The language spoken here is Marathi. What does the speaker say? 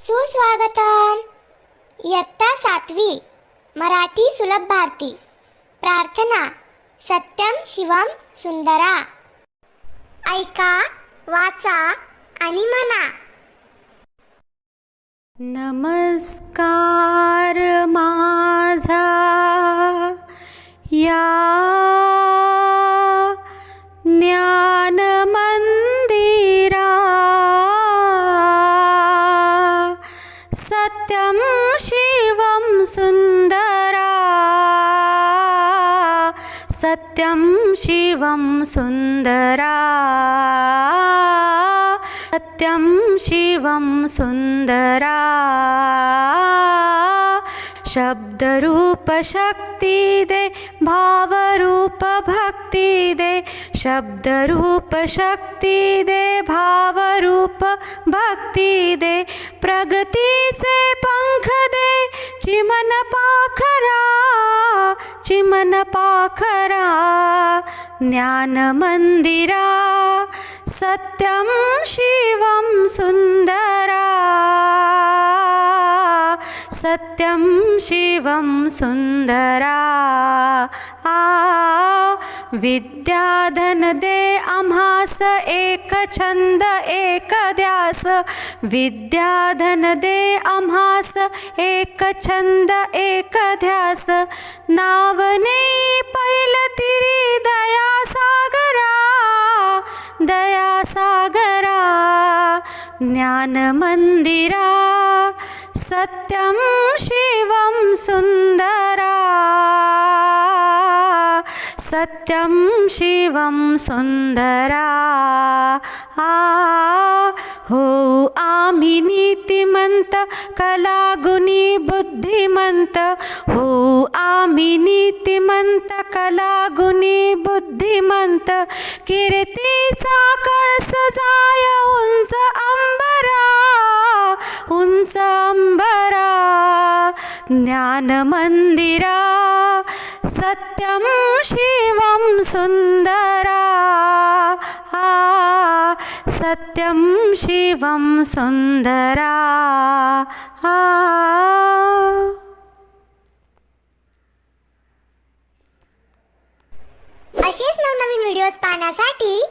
सुस्वागतम। इयत्ता सातवी मराठी सुलभ भारती। प्रार्थना सत्यम शिवम सुंदरा। ऐका वाचा आणि म्हणा। नमस्कार। सत्यं शिवं सुन्दरा। सत्यं शिवं सुन्दरा। सत्यं शिवं सुन्दरा। शब्दरूप शक्ति दे भावरूप भक्ति दे शब्दरूप शक्ति दे भावरूप भक्ति दे प्रगतीचे पंख दे चिमन पाखरा चिमन पाखरा ज्ञान मंदिरा सत्यं शिवम सुन्दरा सत्यं शिवम सुन्दरा आ विद्याधन दे आम्हास एक छंद एक द्यास विद्याधन दे आम्हास एक छंद एक ध्यास. नावने पैल तिरी दया सागरा दया सागरा. ज्ञान मंदिरा सत्यं शिवं सुंदर सत्यं शिवं सुन्दरा। आ हो आम्ही नीतिमंत कलागुणी बुद्धिमंत हो आम्ही नीतिमंत कलागुणी बुद्धिमंत कीर्तीचा कळस जाय उंच अंबरा। उंच अंबरा। ज्ञान मंदिरा। सत्यं शिवं सुन्दरा। आ सत्यं शिवं सुन्दरा। आ। असेच नवनवीन व्हिडिओज पाहण्यासाठी